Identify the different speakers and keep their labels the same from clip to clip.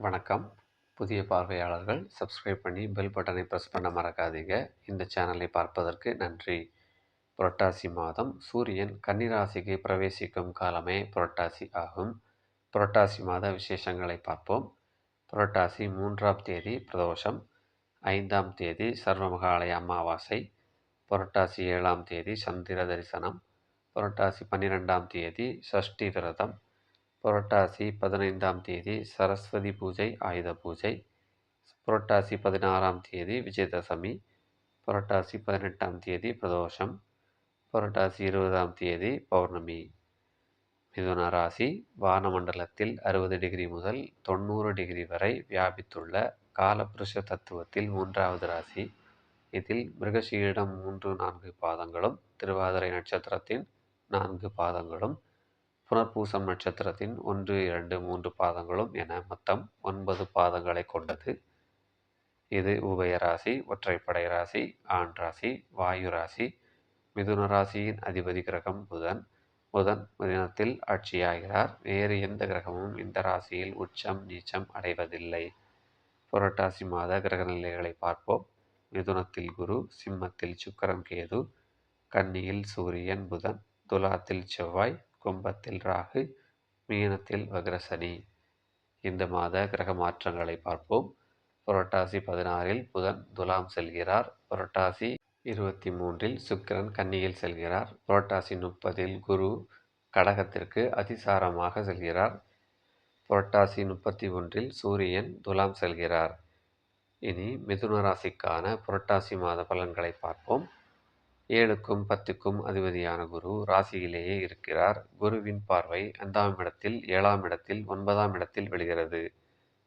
Speaker 1: வணக்கம். புதிய பார்வையாளர்கள் சப்ஸ்கிரைப் பண்ணி பெல் பட்டனை ப்ரெஸ் பண்ண மறக்காதீங்க. இந்த சேனலை பார்ப்பதற்கு நன்றி. புரட்டாசி மாதம் சூரியன் கன்னிராசிக்கு பிரவேசிக்கும் காலமே புரட்டாசி ஆகும். புரட்டாசி மாத விசேஷங்களை பார்ப்போம். புரட்டாசி மூன்றாம் தேதி பிரதோஷம் ஐந்தாம் தேதி சர்வமகாலய அமாவாசை புரட்டாசி ஏழாம் தேதி சந்திர தரிசனம் புரட்டாசி பன்னிரெண்டாம் தேதி சஷ்டி விரதம் புரட்டாசி பதினைந்தாம் தேதி சரஸ்வதி பூஜை ஆயுத பூஜை. புரட்டாசி பதினாறாம் தேதி விஜயதசமி. புரட்டாசி பதினெட்டாம் தேதி பிரதோஷம். புரட்டாசி இருபதாம் தேதி பௌர்ணமி. மிதுன ராசி வானமண்டலத்தில் அறுபது டிகிரி முதல் தொண்ணூறு டிகிரி வரை வியாபித்துள்ள காலபுருஷ தத்துவத்தில் மூன்றாவது ராசி. இதில் மிருகசீரிடம் மூன்று நான்கு பாதங்களும் திருவாதிரை நட்சத்திரத்தின் நான்கு பாதங்களும் புனர்பூசம் நட்சத்திரத்தின் ஒன்று இரண்டு மூன்று பாதங்களும் என மொத்தம் ஒன்பது பாதங்களை கொண்டது. இது உபய ராசி ஒற்றைப்படை ராசி ஆண் ராசி வாயு ராசி மிதுன ராசியின் அதிபதி கிரகம் புதன். புதன் புதினத்தில் ஆட்சியாகிறார். வேறு எந்த கிரகமும் இந்த ராசியில் உச்சம் நீச்சம் அடைவதில்லை. புரட்டாசி மாத கிரக நிலைகளை பார்ப்போம். மிதுனத்தில் குரு சிம்மத்தில் சுக்கரன் கேது கன்னியில் சூரியன் புதன் துலாத்தில் செவ்வாய் கும்பத்தில் ராகு மீனத்தில் வக்ரசனி. இந்த மாத கிரக மாற்றங்களை பார்ப்போம். புரட்டாசி பதினாறில் புதன் துலாம் செல்கிறார். புரட்டாசி இருபத்தி மூன்றில் சுக்கிரன் கன்னியில் செல்கிறார். புரட்டாசி முப்பதில் குரு கடகத்திற்கு அதிசாரமாக செல்கிறார். புரட்டாசி முப்பத்தி ஒன்றில் சூரியன் துலாம் செல்கிறார். இனி மிதுன ராசிக்கான புரட்டாசி மாத பலன்களை பார்ப்போம். ஏழுக்கும் பத்துக்கும் அதிபதியான குரு ராசியிலேயே இருக்கிறார். குருவின் பார்வை ஐந்தாம் இடத்தில் ஏழாம் இடத்தில் ஒன்பதாம் இடத்தில் விழுகிறது.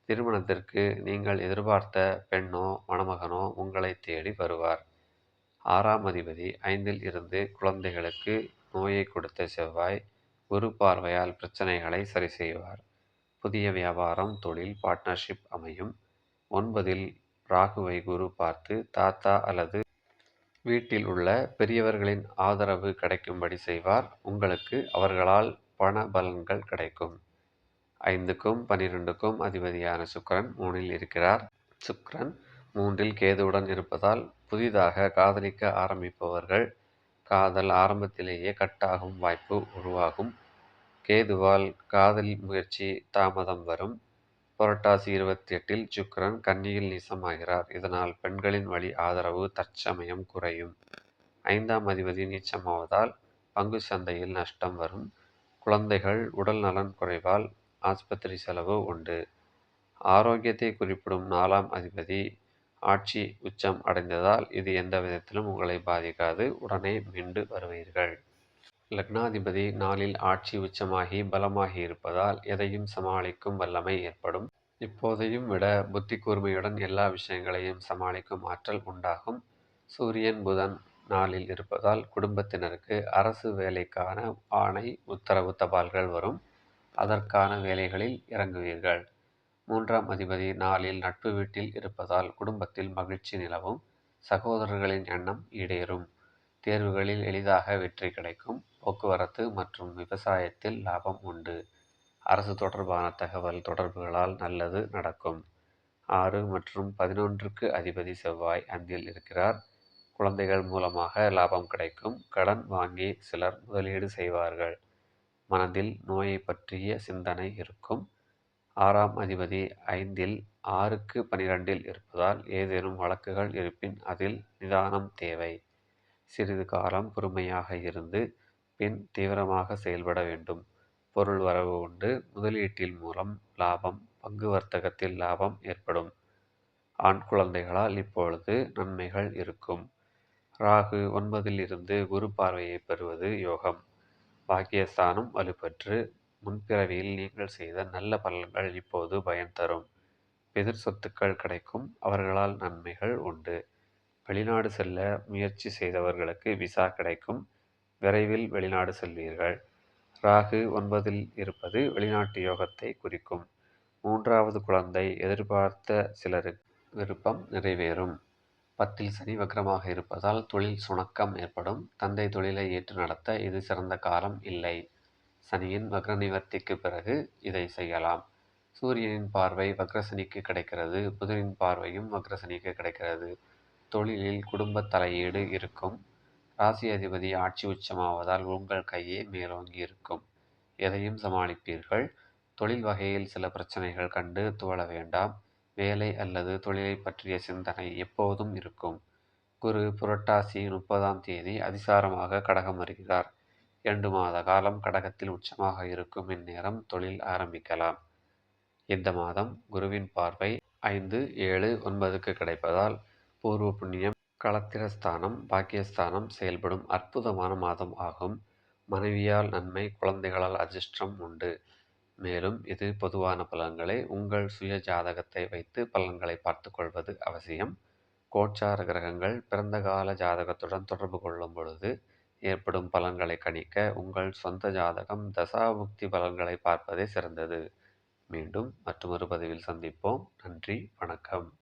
Speaker 1: திருமணத்திற்கு நீங்கள் எதிர்பார்த்த பெண்ணோ மணமகனோ உங்களை தேடி வருவார். ஆறாம் அதிபதி ஐந்தில் இருந்து குழந்தைகளுக்கு நோயை கொடுத்த செவ்வாய் குரு பார்வையால் பிரச்சனைகளை சரி செய்வார். புதிய வியாபாரம் தொழில் பார்ட்னர்ஷிப் அமையும். ஒன்பதில் ராகுவை குரு பார்த்து தாத்தா அல்லது வீட்டில் உள்ள பெரியவர்களின் ஆதரவு கிடைக்கும்படி செய்வார். உங்களுக்கு அவர்களால் பண பலன்கள் கிடைக்கும். ஐந்துக்கும் பனிரெண்டுக்கும் அதிபதியான சுக்கரன் மூணில் இருக்கிறார். சுக்கரன் மூன்றில் கேதுவுடன் இருப்பதால் புதிதாக காதலிக்க ஆரம்பிப்பவர்கள் காதல் ஆரம்பத்திலேயே கட்டாகும் வாய்ப்பு உருவாகும். கேதுவால் காதல் முயற்சி தாமதம் வரும். புரட்டாசி இருபத்தி எட்டில் சுக்கரன் கன்னியில் நீசமாகிறார். இதனால் பெண்களின் வழி ஆதரவு தற்சமயம் குறையும். ஐந்தாம் அதிபதி நீச்சமாவதால் பங்கு சந்தையில் நஷ்டம் வரும். குழந்தைகள் உடல் நலன் குறைவால் ஆஸ்பத்திரி செலவு உண்டு. ஆரோக்கியத்தை குறிப்பிடும் நாலாம் அதிபதி ஆட்சி உச்சம் அடைந்ததால் இது எந்த விதத்திலும் உங்களை பாதிக்காது. உடனே மீண்டு வருவீர்கள். லக்னாதிபதி நாளில் ஆட்சி உச்சமாகி பலமாகி இருப்பதால் எதையும் சமாளிக்கும் வல்லமை ஏற்படும். இப்போதையும் விட புத்தி கூர்மையுடன் எல்லா விஷயங்களையும் சமாளிக்கும் ஆற்றல் உண்டாகும். சூரியன் புதன் நாளில் இருப்பதால் குடும்பத்தினருக்கு அரசு வேலைக்கான ஆணை உத்தரவு தபால்கள் வரும். அதற்கான வேலைகளில் இறங்குவீர்கள். மூன்றாம் அதிபதி நாளில் நட்பு வீட்டில் இருப்பதால் குடும்பத்தில் மகிழ்ச்சி நிலவும். சகோதரர்களின் எண்ணம் ஈடேறும். தேர்வுகளில் எளிதாக வெற்றி கிடைக்கும். போக்குவரத்து மற்றும் விவசாயத்தில் லாபம் உண்டு. அரசு தொடர்பான தகவல் தொடர்புகளால் நல்லது நடக்கும். ஆறு மற்றும் பதினொன்றுக்கு அதிபதி செவ்வாய் அந்தில் இருக்கிறார். குழந்தைகள் மூலமாக லாபம் கிடைக்கும். கடன் வாங்கி சிலர் முதலீடு செய்வார்கள். மனதில் நோயை பற்றிய சிந்தனை இருக்கும். ஆறாம் அதிபதி ஐந்தில் ஆறுக்கு பனிரெண்டில் இருப்பதால் ஏதேனும் வழக்குகள் இருப்பின் அதில் நிதானம் தேவை. சிறிது காலம் பொறுமையாக இருந்து பின் தீவிரமாக செயல்பட வேண்டும். பொருள் வரவு உண்டு. முதலீட்டில் மூலம் லாபம் பங்கு வர்த்தகத்தில் லாபம் ஏற்படும். ஆண் குழந்தைகளால் இப்பொழுது நன்மைகள் இருக்கும். ராகு ஒன்பதில் இருந்து குரு பார்வையை பெறுவது யோகம். பாக்கியஸ்தானம் வலுப்பெற்று முன்பிறவியில் நீங்கள் செய்த நல்ல பலன்கள் இப்போது பயன் தரும். எதிர் சொத்துக்கள் கிடைக்கும். அவர்களால் நன்மைகள் உண்டு. வெளிநாடு செல்ல முயற்சி செய்தவர்களுக்கு விசா கிடைக்கும். விரைவில் வெளிநாடு செல்வீர்கள். ராகு ஒன்பதில் இருப்பது வெளிநாட்டு யோகத்தை குறிக்கும். மூன்றாவது குழந்தை எதிர்பார்த்த சிலருக்கு விருப்பம் நிறைவேறும். பத்தில் சனி வக்கரமாக இருப்பதால் தொழில் சுணக்கம் ஏற்படும். தந்தை தொழிலை ஏற்று நடத்த இது சிறந்த காலம் இல்லை. சனியின் வக்ர நிவர்த்திக்கு பிறகு இதை செய்யலாம். சூரியனின் பார்வை வக்ரசனிக்கு கிடைக்கிறது. புதனின் பார்வையும் வக்ரசனிக்கு கிடைக்கிறது. தொழிலில் குடும்ப தலையீடு இருக்கும். ராசி அதிபதி ஆட்சி உச்சமாவதால் உங்கள் கையே மேலோங்கி இருக்கும். எதையும் சமாளிப்பீர்கள். தொழில் வகையில் சில பிரச்சனைகள் கண்டு துவள வேண்டாம். வேலை அல்லது தொழிலை பற்றிய சிந்தனை எப்போதும் இருக்கும். குரு புரட்டாசி முப்பதாம் தேதி அதிசாரமாக கடகம் வருகிறார். இரண்டு மாத காலம் கடகத்தில் உச்சமாக இருக்கும். இந்நேரம் தொழில் ஆரம்பிக்கலாம். இந்த மாதம் குருவின் பார்வை ஐந்து ஏழு ஒன்பதுக்கு கிடைப்பதால் பூர்வ புண்ணியம் களத்திரஸ்தானம் பாக்கியஸ்தானம் செயல்படும் அற்புதமான மாதம் ஆகும். மனைவியால் நன்மை குழந்தைகளால் அதிர்ஷ்டம் உண்டு. மேலும் இது பொதுவான பலன்களை உங்கள் சுய ஜாதகத்தை வைத்து பலன்களை பார்த்து கொள்வது அவசியம். கோச்சார கிரகங்கள் பிறந்த கால ஜாதகத்துடன் தொடர்பு கொள்ளும் பொழுது ஏற்படும் பலன்களை கணிக்க உங்கள் சொந்த ஜாதகம் தசாபுக்தி பலன்களை பார்ப்பதே சிறந்தது. மீண்டும் மற்றொரு பதிவில் சந்திப்போம். நன்றி வணக்கம்.